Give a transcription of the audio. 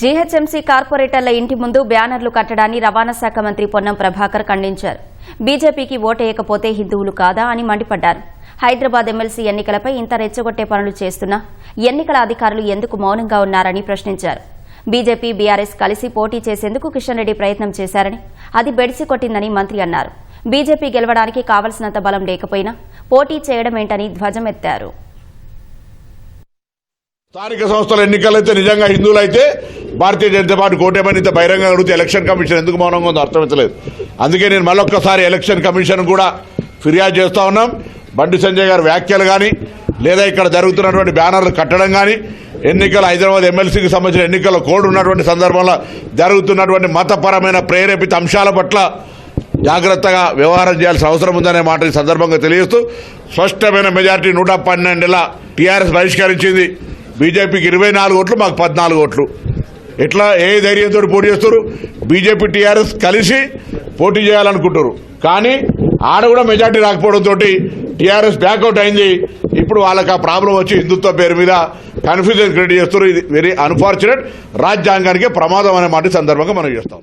GHMC కార్పొరేటర్ల ఇంటి ముందు బ్యానర్లు కట్టడాన్ని రవాణా శాఖ మంత్రి పొన్నం ప్రభాకర్ ఖండించారు. బీజేపీకి ఓటేయకపోతే హిందువులు కాదా అని మండిపడ్డారు. హైదరాబాద్ ఎమ్మెల్సీ ఎన్నికలపై ఇంత రెచ్చగొట్టే పనులు చేస్తున్నా ఎన్నికల అధికారులు ఎందుకు మౌనంగా ఉన్నారని ప్రశ్నించారు. బీజేపీ బీఆర్ఎస్ కలిసి పోటీ చేసేందుకు కిషన్ రెడ్డి ప్రయత్నం చేశారని అది బెడిసి కొట్టిందని మంత్రి అన్నారు. బీజేపీ గెలవడానికి కావలసినంత బలం లేకపోయినా పోటీ చేయడమేంటని ధ్వజమెత్తారు స్థానిక సంస్థల ఎన్నికలైతే నిజంగా హిందువులైతే భారతీయ జనతా పార్టీ కోటేమనింత బహిరంగంగా బహిరంగ అడిగితే ఎలక్షన్ కమిషన్ ఎందుకు మౌనంగా ఉందో అర్థమవుతలేదు అందుకే నేను మళ్ళొక్కసారి ఎలక్షన్ కమిషన్ కూడా ఫిర్యాదు చేస్తూ ఉన్నాం. బండి సంజయ్ గారి వ్యాఖ్యలు కానీ లేదా ఇక్కడ జరుగుతున్నటువంటి బ్యానర్లు కట్టడం కానీ ఎన్నికల హైదరాబాద్ ఎమ్మెల్సీకి సంబంధించిన ఎన్నికల కోడ్ ఉన్నటువంటి సందర్భంలో జరుగుతున్నటువంటి మతపరమైన ప్రేరేపిత అంశాల పట్ల జాగ్రత్తగా వ్యవహారం చేయాల్సిన అవసరం ఉందనే మాట ఈ సందర్భంగా తెలియజేస్తూ స్పష్టమైన మెజార్టీ నూట పన్నెండుల టీఆర్ఎస్ బహిష్కరించింది. బీజేపీకి ఇరవై నాలుగు ఓట్లు మాకు పద్నాలుగు ఓట్లు. ఎట్లా ఏ ధైర్యంతో పోటీ చేస్తారు? బీజేపీ టీఆర్ఎస్ కలిసి పోటీ చేయాలనుకుంటారు. కానీ ఆడ కూడా మెజార్టీ రాకపోవడంతో టీఆర్ఎస్ బ్యాక్అవుట్ అయింది. ఇప్పుడు వాళ్ళకి ఆ ప్రాబ్లం వచ్చి హిందుత్వ పేరు మీద కన్ఫ్యూజన్ క్రియేట్ చేస్తారు. ఇది వెరీ అన్ఫార్చునేట్ రాజ్యాంగానికి ప్రమాదం అనే మాట సందర్భంగా మనం చేస్తాం.